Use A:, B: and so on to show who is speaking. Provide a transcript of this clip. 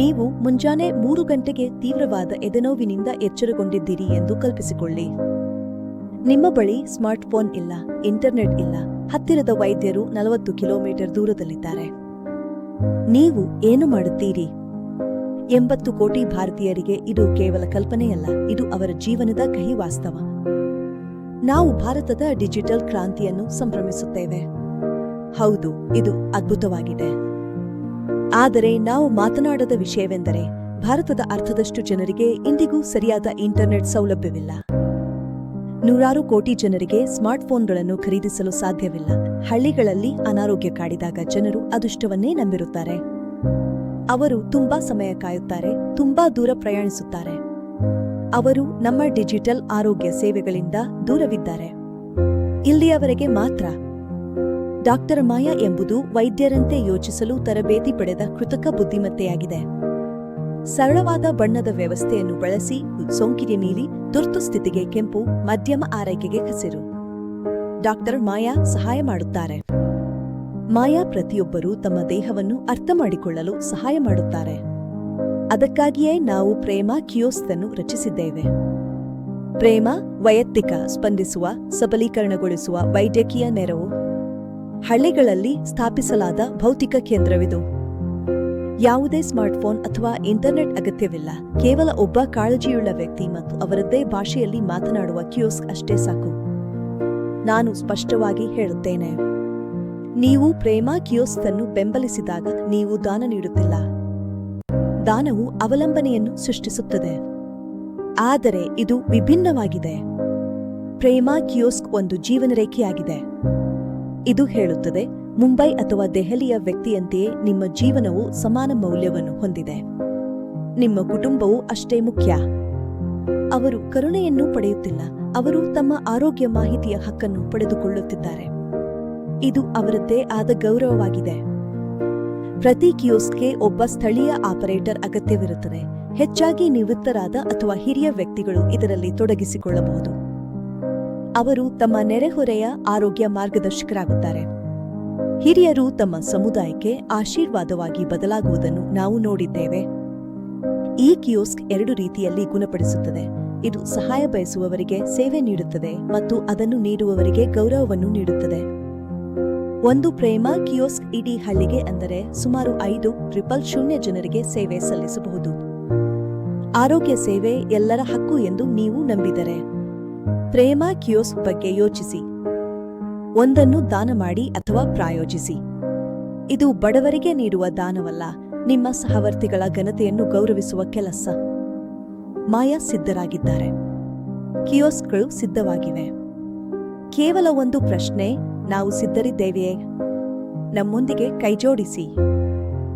A: ನೀವು ಮುಂಜಾನೆ ಮೂರು ಗಂಟೆಗೆ ತೀವ್ರವಾದ ಎದೆನೋವಿನಿಂದ ಎಚ್ಚರಗೊಂಡಿದ್ದೀರಿ ಎಂದು ಕಲ್ಪಿಸಿಕೊಳ್ಳಿ. ನಿಮ್ಮ ಬಳಿ ಸ್ಮಾರ್ಟ್ಫೋನ್ ಇಲ್ಲ, ಇಂಟರ್ನೆಟ್ ಇಲ್ಲ, ಹತ್ತಿರದ ವೈದ್ಯರು ನಲವತ್ತು ಕಿಲೋಮೀಟರ್ ದೂರದಲ್ಲಿದ್ದಾರೆ. ನೀವು ಏನು ಮಾಡುತ್ತೀರಿ? ಎಂಬತ್ತು ಕೋಟಿ ಭಾರತೀಯರಿಗೆ ಇದು ಕೇವಲ ಕಲ್ಪನೆಯಲ್ಲ, ಇದು ಅವರ ಜೀವನದ ಕಹಿ ವಾಸ್ತವ ನಾವು ಭಾರತದ ಡಿಜಿಟಲ್ ಕ್ರಾಂತಿಯನ್ನು ಸಂಭ್ರಮಿಸುತ್ತೇವೆ. ಹೌದು, ಇದು ಅದ್ಭುತವಾಗಿದೆ. ಆದರೆ ನಾವು ಮಾತನಾಡದ ವಿಷಯವೆಂದರೆ ಭಾರತದ ಅರ್ಧದಷ್ಟು ಜನರಿಗೆ ಇಂದಿಗೂ ಸರಿಯಾದ ಇಂಟರ್ನೆಟ್ ಸೌಲಭ್ಯವಿಲ್ಲ. ನೂರಾರು ಕೋಟಿ ಜನರಿಗೆ ಸ್ಮಾರ್ಟ್ಫೋನ್ಗಳನ್ನು ಖರೀದಿಸಲು ಸಾಧ್ಯವಿಲ್ಲ. ಹಳ್ಳಿಗಳಲ್ಲಿ ಅನಾರೋಗ್ಯ ಕಾಡಿದಾಗ ಜನರು ಅದೃಷ್ಟವನ್ನೇ ನಂಬಿರುತ್ತಾರೆ. ಅವರು ತುಂಬಾ ಸಮಯ ಕಾಯುತ್ತಾರೆ, ತುಂಬಾ ದೂರ ಪ್ರಯಾಣಿಸುತ್ತಾರೆ. ಅವರು ನಮ್ಮ ಡಿಜಿಟಲ್ ಆರೋಗ್ಯ ಸೇವೆಗಳಿಂದ ದೂರವಿದ್ದಾರೆ. ಇಲ್ಲಿಯವರೆಗೆ ಮಾತ್ರ ಡಾಕ್ಟರ್ ಮಾಯಾ ಎಂಬುದು ವೈದ್ಯರಂತೆ ಯೋಚಿಸಲು ತರಬೇತಿ ಪಡೆದ ಕೃತಕ ಬುದ್ಧಿಮತ್ತೆಯಾಗಿದೆ. ಸರಳವಾದ ಬಣ್ಣದ ವ್ಯವಸ್ಥೆಯನ್ನು ಬಳಸಿ ಸೋಂಕಿಗೆ ನೀಲಿ ತುರ್ತು ಸ್ಥಿತಿಗೆ ಕೆಂಪು, ಮಧ್ಯಮ ಆರೈಕೆಗೆ ಹಸಿರು. ಡಾಕ್ಟರ್ ಮಾಯಾ ಸಹಾಯ ಮಾಡುತ್ತಾರೆ. ಮಾಯಾ ಪ್ರತಿಯೊಬ್ಬರೂ ತಮ್ಮ ದೇಹವನ್ನು ಅರ್ಥ ಮಾಡಿಕೊಳ್ಳಲು ಸಹಾಯ ಮಾಡುತ್ತಾರೆ. ಅದಕ್ಕಾಗಿಯೇ ನಾವು ಪ್ರೇಮ ಕಿಯೋಸ್ತನ್ನು ರಚಿಸಿದ್ದೇವೆ. ಪ್ರೇಮ, ವೈಯಕ್ತಿಕ, ಸ್ಪಂದಿಸುವ, ಸಬಲೀಕರಣಗೊಳಿಸುವ ವೈದ್ಯಕೀಯ ನೆರವು. ಹಳ್ಳಿಗಳಲ್ಲಿ ಸ್ಥಾಪಿಸಲಾದ ಭೌತಿಕ ಕೇಂದ್ರವಿದು. ಯಾವುದೇ ಸ್ಮಾರ್ಟ್ಫೋನ್ ಅಥವಾ ಇಂಟರ್ನೆಟ್ ಅಗತ್ಯವಿಲ್ಲ. ಕೇವಲ ಒಬ್ಬ ಕಾಳಜಿಯುಳ್ಳ ವ್ಯಕ್ತಿ ಮತ್ತು ಅವರದ್ದೇ ಭಾಷೆಯಲ್ಲಿ ಮಾತನಾಡುವ ಕ್ಯೂಸ್ಕ್ ಅಷ್ಟೇ ಸಾಕು. ನಾನು ಸ್ಪಷ್ಟವಾಗಿ ಹೇಳುತ್ತೇನೆ. ನೀವು ಪ್ರೇಮ ಕಿಯೋಸ್ಕ್ ಅನ್ನು ಬೆಂಬಲಿಸಿದಾಗ ನೀವು ದಾನ ನೀಡುತ್ತಿಲ್ಲ. ದಾನವು ಅವಲಂಬನೆಯನ್ನು ಸೃಷ್ಟಿಸುತ್ತದೆ. ಆದರೆ ಇದು ವಿಭಿನ್ನವಾಗಿದೆ. ಪ್ರೇಮ ಕಿಯೋಸ್ಕ್ ಒಂದು ಜೀವನರೇಖೆಯಾಗಿದೆ. ಇದು ಹೇಳುತ್ತದೆ, ಮುಂಬೈ ಅಥವಾ ದೆಹಲಿಯ ವ್ಯಕ್ತಿಯಂತೆಯೇ ನಿಮ್ಮ ಜೀವನವು ಸಮಾನ ಮೌಲ್ಯವನ್ನು ಹೊಂದಿದೆ. ನಿಮ್ಮ ಕುಟುಂಬವು ಅಷ್ಟೇ ಮುಖ್ಯ. ಅವರು ಕರುಣೆಯನ್ನು ಪಡೆಯುತ್ತಿಲ್ಲ. ಅವರು ತಮ್ಮ ಆರೋಗ್ಯ ಮಾಹಿತಿಯ ಹಕ್ಕನ್ನು ಪಡೆದುಕೊಳ್ಳುತ್ತಿದ್ದಾರೆ. ಇದು ಅವರದ್ದೇ ಆದ ಗೌರವವಾಗಿದೆ. ಪ್ರತಿ ಕಿಯೋಸ್ಗೆ ಒಬ್ಬ ಸ್ಥಳೀಯ ಆಪರೇಟರ್ ಅಗತ್ಯವಿರುತ್ತದೆ. ಹೆಚ್ಚಾಗಿ ನಿವೃತ್ತರಾದ ಅಥವಾ ಹಿರಿಯ ವ್ಯಕ್ತಿಗಳು ಇದರಲ್ಲಿ ತೊಡಗಿಸಿಕೊಳ್ಳಬಹುದು. ಅವರು ತಮ್ಮ ನೆರೆಹೊರೆಯ ಆರೋಗ್ಯ ಮಾರ್ಗದರ್ಶಕರಾಗುತ್ತಾರೆ. ಹಿರಿಯರು ತಮ್ಮ ಸಮುದಾಯಕ್ಕೆ ಆಶೀರ್ವಾದವಾಗಿ ಬದಲಾಗುವುದನ್ನು ನಾವು ನೋಡಿದ್ದೇವೆ. ಈ ಕಿಯೋಸ್ಕ್ ಎರಡು ರೀತಿಯಲ್ಲಿ ಗುಣಪಡಿಸುತ್ತದೆ. ಇದು ಸಹಾಯ ಬಯಸುವವರಿಗೆ ಸೇವೆ ನೀಡುತ್ತದೆ ಮತ್ತು ಅದನ್ನು ನೀಡುವವರಿಗೆ ಗೌರವವನ್ನು ನೀಡುತ್ತದೆ. ಒಂದು ಪ್ರೇಮ ಕಿಯೋಸ್ಕ್ ಇಡೀ ಹಳ್ಳಿಗೆ ಅಂದರೆ ಸುಮಾರು ಐದು ಟ್ರಿಪಲ್ ಶೂನ್ಯ ಜನರಿಗೆ ಸೇವೆ ಸಲ್ಲಿಸಬಹುದು. ಆರೋಗ್ಯ ಸೇವೆ ಎಲ್ಲರ ಹಕ್ಕು ಎಂದು ನೀವು ನಂಬಿದರೆ. ಪ್ರೇಮ ಕಿಯೋಸ್ಕ್ ಬಗ್ಗೆ ಯೋಚಿಸಿ. ಒಂದನ್ನು ದಾನ ಮಾಡಿ ಅಥವಾ ಪ್ರಾಯೋಜಿಸಿ. ಇದು ಬಡವರಿಗೆ ನೀಡುವ ದಾನವಲ್ಲ, ನಿಮ್ಮ ಸಹವರ್ತಿಗಳ ಘನತೆಯನ್ನು ಗೌರವಿಸುವ ಕೆಲಸ. ಮಾಯಾ ಸಿದ್ಧರಾಗಿದ್ದಾರೆ. ಕಿಯೋಸ್ಕ್ಗಳು ಸಿದ್ಧವಾಗಿವೆ. ಕೇವಲ ಒಂದು ಪ್ರಶ್ನೆ, ನಾವು ಸಿದ್ಧರಿದ್ದೇವೆಯೇ? ನಮ್ಮೊಂದಿಗೆ ಕೈಜೋಡಿಸಿ.